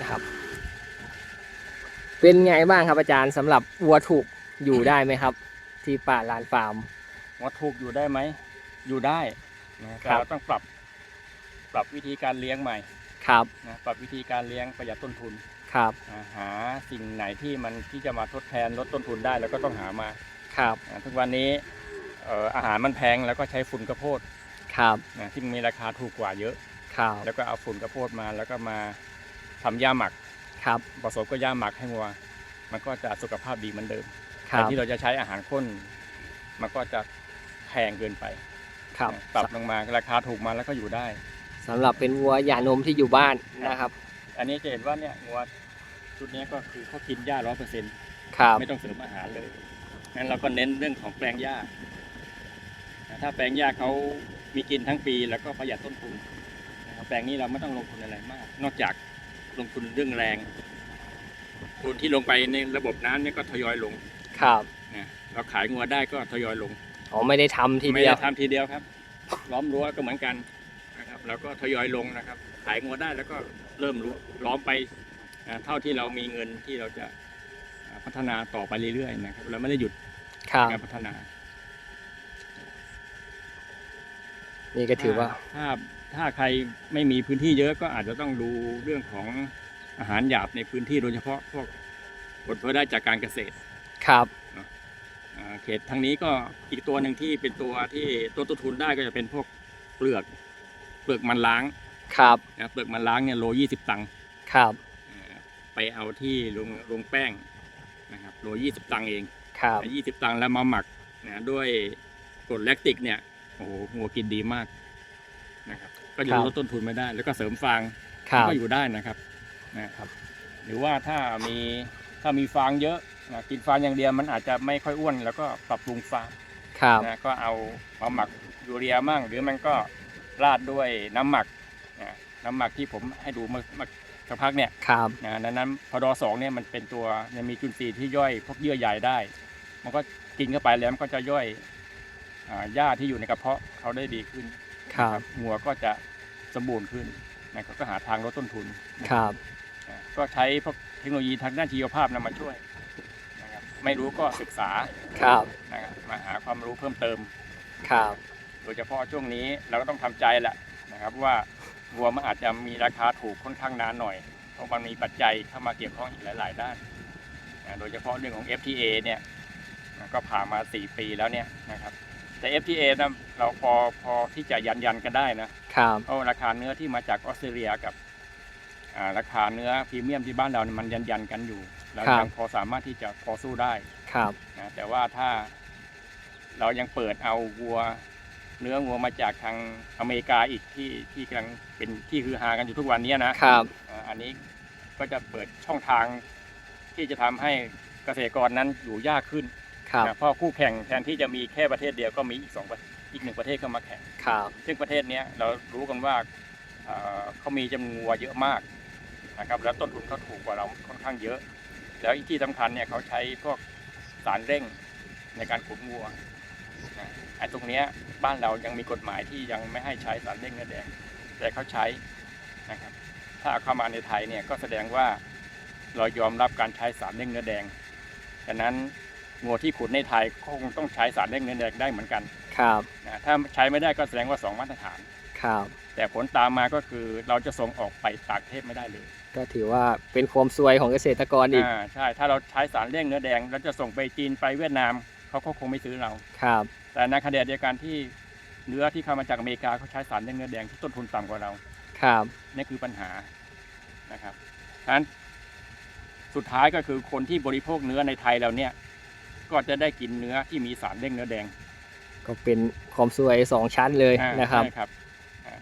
นะครับ เป็นไงบ้างครับอาจารย์สำหรับวัวถูกอยู่ได้ไหมครับ ที่ป่าลานฟาร์มว่าถูกอยู่ได้ไหมอยู่ได้นะแต่ครับเราต้องปรับปรับวิธีการเลี้ยงใหม่ครับนะปรับวิธีการเลี้ยงประหยัดต้นทุนครับอ่าหาสิ่งไหนที่มันที่จะมาทดแทนลดต้นทุนได้แล้วก็ต้องหามาครับอ่าทุกวันนี้เอ่ออาหารมันแพงแล้วก็ใช้ฝุ่นข้าวโพดครับนะที่มีราคาถูกกว่าเยอะครับแล้วก็เอาฝุ่นข้าวโพดมาแล้วก็มา ทำหญ้าหมักครับ ผสมกับหญ้าหมักให้วัว มันก็จะสุขภาพดีเหมือนเดิมครัแต่บที่เราจะใช้อาหารข้น มันก็จะแพงเกินไปครับนะปรับลงมาราคาถูกมาแล้วก็อยู่ได้ สำหรับเป็นวัวหย่านมที่อยู่บ้านนะครับอันนี้จะเห็นว่าเนี่ยงัวชุดนี้ก็คือเขากินหญ้าร้อยเปอร์เซ็นต์ครับไม่ต้องเสริมอาหารเลยงั้นเราก็เน้นเรื่องของแปลงหญ้านะถ้าแปลงหญ้าเขามีกินทั้งปีแล้วก็ประหยัดต้นทุนนะครับแปลงนี้เราไม่ต้องลงทุนอะไรมาก นอกจาก ลงทุนเรื่องแรงทุนที่ลงไปในระบบน้ำเนี่ยก็ทยอยลงครับนะเราขายงัวได้ก็ทยอยลงอ๋อไม่ได้ทำทีไม่เดียวได้ทำทีเดียวครับ ล้อมรั้วก็เหมือนกันนะครับแล้วก็ทยอยลงนะครับ ขายงัวได้แล้วก็เริ่มรั้วล้อมไปอ่าเท่าที่เรามีเงินที่เราจะอ่าพัฒนาต่อไปเรื่อยๆนะครับเราไม่ได้หยุดครับการพัฒนานี่ก็ถือว่า ถ้า ถ้าใครไม่มีพื้นที่เยอะก็อาจจะต้องดูเรื่องของอาหารหยาบในพื้นที่โดยเฉพาะพวกผลพลอยได้จากการเกษตรครับอ่าเขตทางนี้ก็อีกตัวหนึ่งที่เป็นตัวที่ตัวต้นทุนได้ก็จะเป็นพวกเปลือกเปลือกมันล้างครับนะเปลือกมันล้างเนี่ยโลยี่สิบตังค์ครับเอ่อไปเอาที่โรงโรงแป้งนะครับโลยี่สิบตังค์เองครับยี่สิบตังค์แล้วมาหมักนะด้วยกรดแลคติกเนี่ยโอ้โหหัวกินดีมากนะครับ ก็จะลดต้นทุนไม่ได้ แล้วก็เสริมฟางครับก็อยู่ได้นะครับนะครับ หรือว่าถ้ามีถ้ามีฟางเยอะนะกินฟางอย่างเดียวมันอาจจะไม่ค่อยอ้วน แล้วก็ปรับปรุงฟางครับนะก็เอามาหมักยูเรียมั่งหรือมันก็ราดด้วยน้ำหมักนะน้ำหมักที่ผมให้ดูเมื่อเมื่อสักพักเนี่ยครับนะนั้นนั้นพอดอสองเนี่ยมันเป็นตัวมันมีจุลินทรีย์ที่ย่อยพวกเยื่อใยได้ มันก็กินเข้าไปแล้วมันก็จะย่อยอ่าหญ้าที่อยู่ในกระเพาะเขาได้ดีขึ้น ครับงัวก็จะสมบูรณ์ขึ้นนะครับก็หาทางลดต้นทุนนะครับอ่าก็ใช้พวกเทคโนโลยีทางด้านชีวภาพนำมาช่วยนะครับไม่รู้ก็ศึกษาครับนะครับมาหาความรู้เพิ่มเติมครับโดยเฉพาะช่วงนี้เราก็ต้องทำใจแหละนะครับว่าวัวมันอาจจะมีราคาถูกค่อนข้างนานหน่อย เพราะมันมีปัจจัยเข้ามาเกี่ยวข้องอีกหลาย ๆ ด้านนะโดยเฉพาะเรื่องของ FTA เนี่ยนะก็ผ่านมา 4 ปีแล้วเนี่ยนะครับ แต่ FTA นะเราพอพอที่จะยันยันกันได้นะครับเพราะราคาเนื้อที่มาจากออสเตรเลียกับอ่าราคาเนื้อพรีเมียมที่บ้านเราเนี่ยมันยันยันกันอยู่เราครับ ยังพอสามารถที่จะพอสู้ได้ครับ นะแต่ว่าถ้าเรายังเปิดเอาวัว เนื้อวัวมาจากทางอเมริกาอีกที่ที่กำลังเป็นที่คือฮากันอยู่ทุกวันนี้นะ ครับ อ่าอันนี้ก็จะเปิดช่องทางที่จะทำให้เกษตรกรนั้นอยู่ยากขึ้น ครับนะเพราะคู่แข่งแทนที่จะมีแค่ประเทศเดียวก็มีอีกสองประอีกหนึ่งประเทศเข้ามาแข่ง ครับซึ่งประเทศเนี้ยเรารู้กันว่าเอ่อเขามีจำนวนวัวเยอะมากนะครับแล้วต้นทุนเขาถูกกว่าเราค่อนข้างเยอะ แล้วอีกที่สำคัญเนี่ยเขาใช้พวกสารเร่งในการขุนวัวนะไอ้ตรงเนี้ยบ้านเรายังมีกฎหมายที่ยังไม่ให้ใช้สารเร่งเนื้อแดง แต่เขาใช้นะครับ ถ้าเอาเข้ามาในไทยเนี่ยก็แสดงว่าเรายอมรับการใช้สารเร่งเนื้อแดงฉะนั้น งัวที่ขุนในไทยก็คงต้องใช้สารเร่งเนื้อแดงได้เหมือนกันครับนะถ้าใช้ไม่ได้ก็แสดงว่าสองมาตรฐานครับ แต่ผลตามมาก็คือเราจะส่งออกไปต่างประเทศไม่ได้เลย ก็ถือว่าเป็นความซวยของเกษตรกรอีกอ่าใช่ถ้าเราใช้สารเร่งเนื้อแดงเราจะส่งไปจีนไปเวียดนามเขาก็คงไม่ซื้อเรา ครับ แต่ในขณะเดียวกันที่เนื้อที่เข้ามาจากอเมริกาเขาใช้สารเร่งเนื้อแดงที่ต้นทุนต่ำกว่าเรา ครับนี่คือปัญหานะครับฉะนั้นสุดท้ายก็คือคนที่บริโภคเนื้อในไทยเราเนี่ย ก็จะได้กินเนื้อที่มีสารเร่งเนื้อแดงก็เป็นความซวยสองชั้นเลยอ่านะครับใช่ครับอ่า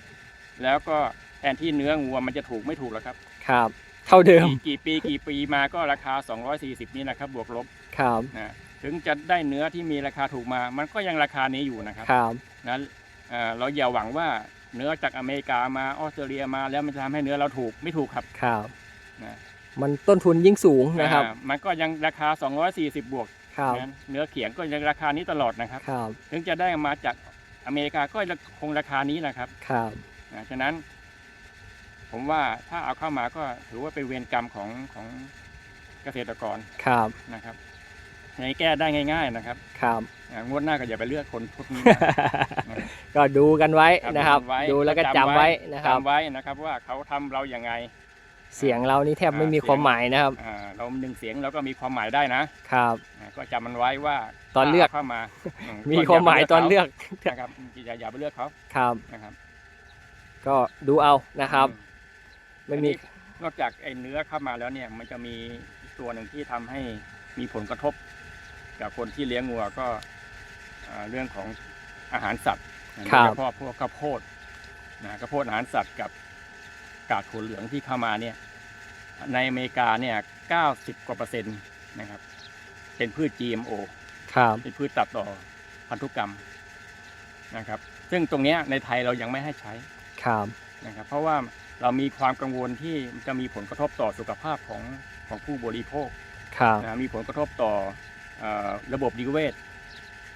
แล้วก็แทนที่เนื้องัวมันจะถูกไม่ถูกแล้วครับครับ เท่าเดิมกี่กี่ปีกี่ปีมาก็ราคา 240 นี่นะครับ บวกลบครับนะถึงจะได้เนื้อที่มีราคาถูกมา มันก็ยังราคานี้อยู่นะครับครับนั้นเอ่อเราอย่าหวังว่าเนื้อจากอเมริกามาออสเตรเลียมาแล้วมันจะทำให้เนื้อเราถูกไม่ถูกครับครับ นะมันต้นทุนยิ่งสูงนะครับ อ่ามันก็ยังราคา 240 บวก ครับนะเนื้อเขียงก็ยังราคานี้ตลอดนะครับ ครับถึงจะได้มาจากอเมริกาก็คงราคานี้นะครับครับนะฉะนั้น ผมว่าถ้าเอาเข้ามาก็ถือว่าเป็นเวรกรรมของของเกษตรกรครับนะครับยังไงแก้ได้ง่าย ๆนะครับครับอ่างวดหน้าก็อย่าไปเลือกคนพวกนี้นะ ก็ดูกันไว้ครับนะครับดูไว้ดูแล้วก็จำจำไว้ไว้นะครับ จำไว้นะครับ ว่าเขาทำเราอย่างไง เสียงเรานี่แทบไม่มีอ่าความหมายนะครับอ่าเราหนึ่งเสียงเราก็มีความหมายได้นะครับ อ่าก็จำมันไว้ว่าตอนเลือกถ้าเข้ามาอืมีความหมายตอนเลือกนะครับอย่าอย่าไปเลือกเขาครับ นะครับก็ดูเอานะครับ อืไม่มี อันนี้นอกจากไอ้เนื้อเข้ามาแล้วเนี่ยมันจะมีอีกตัวหนึ่งที่ทำให้มีผลกระทบกับคนที่เลี้ยงวัวก็อ่าเรื่องของอาหารสัตว์โดยเฉพาะพวกข้าวโพดนะข้าวโพดอาหารสัตว์กับ กากถั่วเหลืองที่เข้ามาเนี่ยในอเมริกาเนี่ย90กว่าเปอร์เซ็นต์นะครับ เป็นพืช GMO ครับเป็นพืชตัดต่อพันธุกรรมนะครับ ซึ่งตรงเนี้ยในไทยเรายังไม่ให้ใช้ครับนะครับ เพราะว่าเรามีความกังวลที่จะมีผลกระทบต่อสุขภาพของของผู้บริโภคครับนะมีผลกระทบต่อเอ่อระบบนิเวศ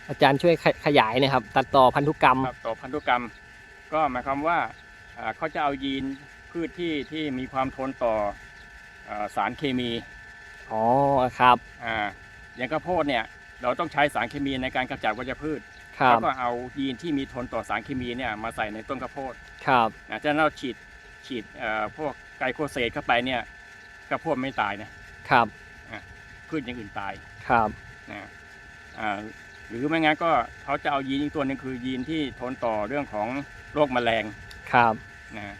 อาจารย์ช่วยขขยายหนะครับ ตัดต่อพันธุกรรมครับต่อพันธุกรรม ก็หมายความว่าอ่าเขาจะเอายีน พืชที่ที่มีความทนต่อเอ่อสารเคมีอ๋อครับอ่าอย่างข้าวโพดเนี่ยเราต้องใช้สารเคมีในการกำจัดวัชพืชครัเขาบก็เอายีนที่มีทนต่อสารเคมีเนี่ยมาใส่ในต้นข้าวโพดครับนะฉะนั้นเราฉีดฉีดเอ่อพวกไกลโคเซตเข้าไปเนี่ยข้าวโพดไม่ตายนะครับพืชอย่างอื่นตาย ครับนะอ่าหรือไม่งั้นก็เขาจะเอายีนอีกตัวหนึงคือยีนที่ทนต่อเรื่องของโรคแมลงครับ นะ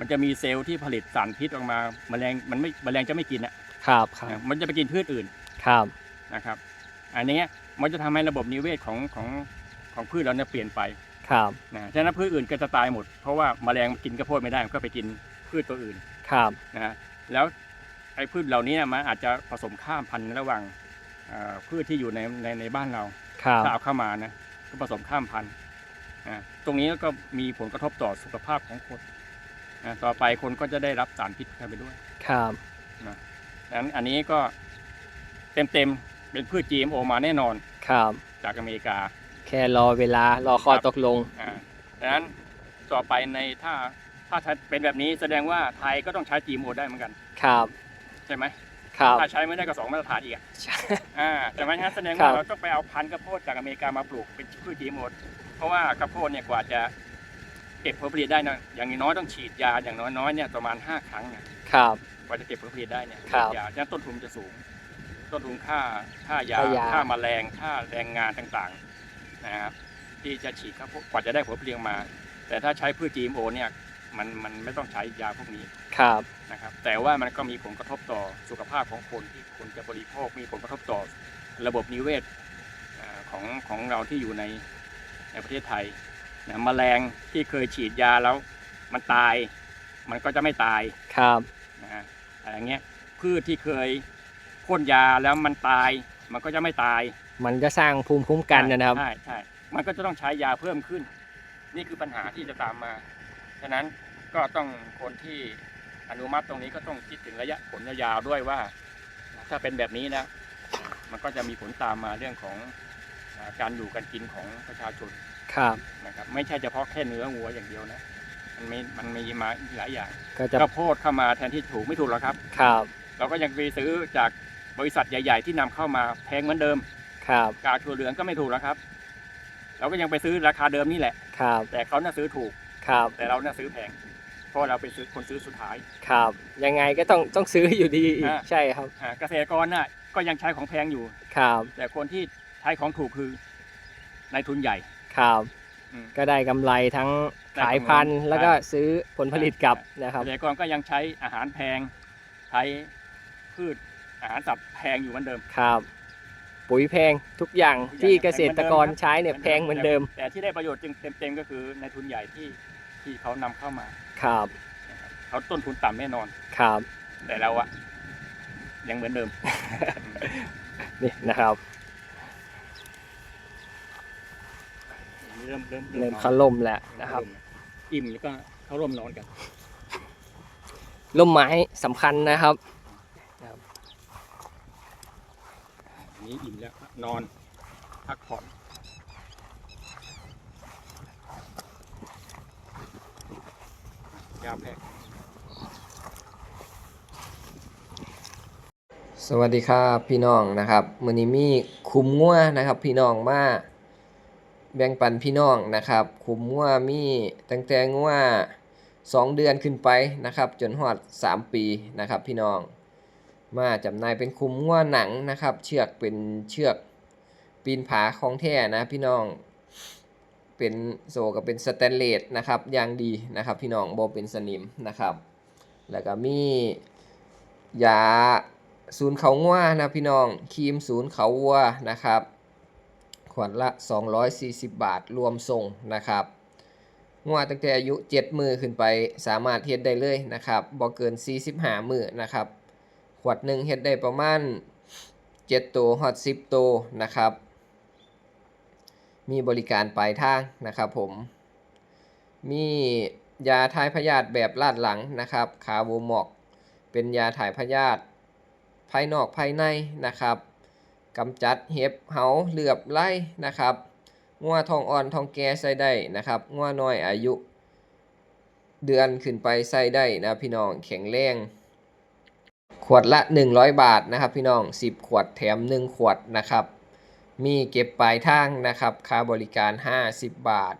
มันจะมีเซลล์ที่ผลิตสารพิษออกมาแมลงมันไม่แมลงจะไม่กินอะครับครับนะมันจะไปกินพืชอื่นครับนะครับ อันนี้มันจะทำให้ระบบนิเวศของของของพืชเราเนี่ยเปลี่ยนไปครับนะฉะนั้นพืชอื่นก็จะตายหมด เพราะว่าแมลงมันกินข้าวโพดไม่ได้มันก็ไปกินพืชตัวอื่นครับนะแล้วไอ้พืชเหล่านี้เนี่ยมันอาจจะผสมข้ามพันธุ์ระหว่างเอ่อพืชที่อยู่ในในในบ้านเราครับถ้าเอาเข้ามานะก็ผสมข้ามพันธุ์นะตรงนี้ก็มีผลกระทบต่อสุขภาพของคน นะต่อไปคนก็จะได้รับสารพิษเข้าไปด้วยครับดังนั้นอันนี้ก็เต็มเต็มๆเป็นพืช GMO มาแน่นอนครับ จากอเมริกา แค่รอเวลารอข้อครับตกลงอ่าดังนั้นต่อไปในถ้าถ้าเป็นแบบนี้แสดงว่าไทยก็ต้องใช้ GMO ได้เหมือนกันครับใช่ไหมครับถ้าใช้ไม่ได้ก็สองมาตรฐานอีกอะใช่อ่าใช่ไหมงั้นแสดงครัว่าบเราต้องไปเอาพันธุ์ข้าวโพดจากอเมริกามาปลูกเป็นพืช GMO เพราะว่าข้าวโพดเนี่ยกว่าจะ เก็บผลผลิตได้นะอย่างน้อยต้องฉีดยาอย่างน้อยๆเนี่ยประมาณ 5 ครั้งนะครับ กว่าจะเก็บผลผลิตได้เนี่ยครับฉีดยาฉะนั้นต้นทุนจะสูง ต้นทุนค่าค่ายาค่ายา ค่าแมลงค่าแรงงานต่างๆนะครับที่จะฉีดข้าวโพดกว่าจะได้ผลผลิตออกมา แต่ถ้าใช้พืช GMO เนี่ยมันมันไม่ต้องใช้ยาพวกนี้ครับ นะครับแต่ว่ามันก็มีผลกระทบต่อสุขภาพของคนที่คนจะบริโภคมีผลกระทบต่อระบบนิเวศอ่าของของเราที่อยู่ในในประเทศไทย นะแมลงที่เคยฉีดยาแล้ว มันตาย มันก็จะไม่ตายครับนะฮะอะไรเงี้ยพืชที่เคยพ่นยาแล้วมันตาย มันก็จะไม่ตายมันก็สร้างภูมิคุ้มกันนะครับ ใช่ใช่มันก็จะต้องใช้ยาเพิ่มขึ้น นี่คือปัญหาที่จะตามมาฉะนั้นก็ต้องคนที่อนุมัติตรงนี้ก็ต้องคิดถึงระยะผลยาวๆด้วยว่า ถ้าเป็นแบบนี้นะ มันก็จะมีผลตามมาเรื่องของอา การอยู่กันกินของประชาชนครับนะครับ ไม่ใช่เฉพาะแค่เนื้อวัวอย่างเดียวนะ มันมีมันมีมาอีกหลายอย่างก็จะข้าวโพดเข้ามาแทนที่ถูกไม่ถูกหรอกครับ ครับ เราก็ยังไปซื้อจากบริษัทใหญ่ ๆ ที่นำเข้ามาแพงเหมือนเดิม ครับกากถั่วเหลืองก็ไม่ถูกแล้วครับ เราก็ยังไปซื้อราคาเดิมนี่แหละ ครับ แต่เขาน่าซื้อถูก ครับ แต่เราน่าซื้อแพงเพราะเราเป็นซื้อคนซื้อสุดท้าย ครับ ยังไงก็ต้องต้องซื้ออยู่ดีอีกอ่าใช่ครับอ่าเกษตรกรน่ะก็ยังใช้ของแพงอยู่ ครับ แต่คนที่ ใช้ของถูกคือนายทุนใหญ่ ครับอืม ก็ได้กำไรทั้งได้ขายพันธุ์กำไรแล้วก็ซื้อผลผลิตกลับนะคเกรับษตรกรก็ยังใช้อาหารแพง ใช้พืชอาหารสัตว์แพงอยู่เหมือนเดิม ครับ ปุ๋ยแพงทุกอย่างทุกอย่างที่เกษตรกรแพงเหมือนเดิมใช้เนี่ยแพงเหมือนเดิม แต่ที่ได้ประโยชน์จึงเต็มๆก็คือนายทุนใหญ่ที่ที่เขานำเข้ามาครับนะครับ เขาต้นทุนต่ำแน่นอน ครับ แต่เราอะยังเหมือนเดิม นี่นะครับ เริ่มเริ่มเริ่มเขาล่มแล้วนะครับ อิ่มแล้วก็เขาร่มนอนกันร่มไม้สำคัญนะครับนี้อิ่มแล้วนอนพักผ่อนยาแพกสวัสดีครับพี่น้องนะครับมือนี้มีคุ้มง่วนะครับ พี่น้องมา แบ่งปันพี่น้องนะครับคุมงัวมีตั้งแต่งัว2เดือนขึ้นไปนะครับ จนฮอด3ปีนะครับพี่น้อง มาจำนายเป็นคุมงัวหนังนะครับ เชือกเป็นเชือกปีนผาของแท้นะพี่น้องเป็นโซกับเป็นสแตนเลสนะครับอย่างดีนะครับ พี่น้องโบเป็นสนิมนะครับ แล้วก็มียาศูนย์เขางัวนะพี่น้องครีมศูนย์เขาวัวนะครับ วดละ 240 บาทรวมส่งนะครับงัวตั้งแต่อายุ 7 มือขึ้นไปสามารถเฮ็ดได้เลยนะครับบ่เกิน 45 มือนะครับ ขวดหนึ่งเฮ็ดได้ประมาณ 7 ตัวฮอด10 ตัวนะครับ มีบริการปลายทางนะครับผม มียาถ่ายพยาธิแบบลาดหลังนะครับ คาร์โบมอก เป็นยาถ่ายพยาธิภายนอกภายในนะครับ กำจัดเห็บเหาเหลือบไล่นะครับงัวทองอ่อนทองแก่ใส่ได้นะครับงัวน้อยอายุ เดือนขึ้นไปใส่ได้นะพี่น้องแข็งแรงขวดละ 100 บาทนะครับพี่น้อง 10 ขวดแถม 1 ขวดนะครับ มีเก็บปลายทางนะครับ ค่าบริการ 50 บาท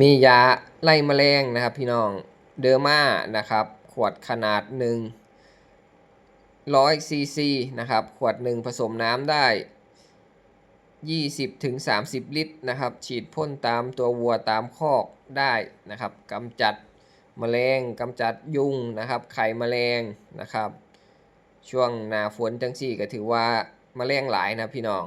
มียาไล่แมลงนะครับพี่น้องเดอร์มานะครับ ขวดขนาด 100ซีซีนะครับ ขวดหนึ่งผสมน้ำได้ 20ถึง30 ลิตรนะครับ ฉีดพ่นตามตัววัวตามคอกได้นะครับกำจัดแมลงกำจัดยุงนะครับ ไข่แมลงนะครับ ช่วงหนาฝนจังสี่ก็ถือว่าแมลงหลายนะพี่น้อง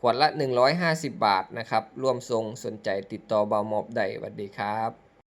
ขวดละ 150 บาทนะครับ ร่วมทรงสนใจติดต่อเบาหมอบได้สวัสดีครับ